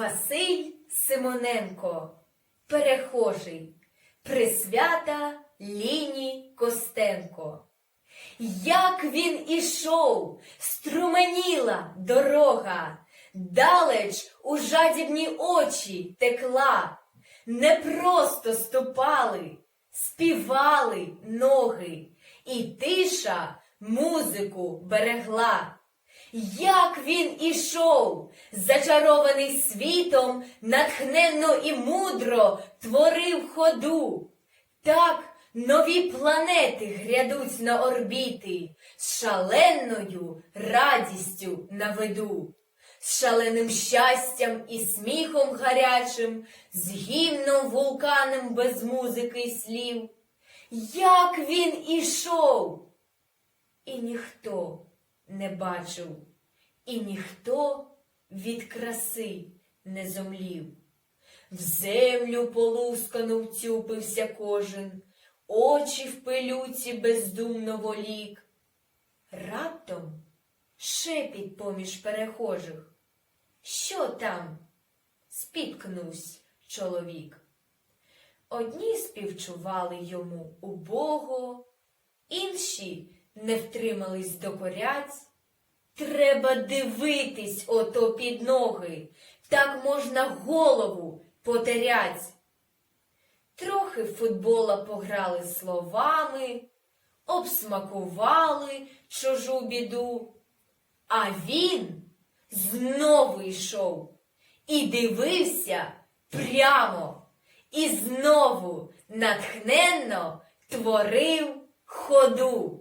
Василь Симоненко, перехожий, присвята Ліні Костенко. Як він ішов, струменіла дорога, далеч у жадібні очі текла, не просто ступали, співали ноги, і тиша музику берегла. Як він ішов, зачарований світом, натхненно і мудро творив ходу. Так нові планети грядуть на орбіти, з шаленою радістю на виду, з шаленим щастям і сміхом гарячим, з гімном вулканом без музики й слів. Як він ішов, і ніхто не бачив, і ніхто від краси не зомлів. В землю полускану втюпився кожен, очі в пилюці бездумно волік. Раптом шепіт поміж перехожих. Що там? спіткнувсь чоловік. Одні співчували йому убого, інші не втримались докорять. Треба дивитись ото під ноги, так можна голову потерять. Трохи футбола пограли словами, обсмакували чужу біду, а він знову йшов і дивився прямо, і знову натхненно творив ходу.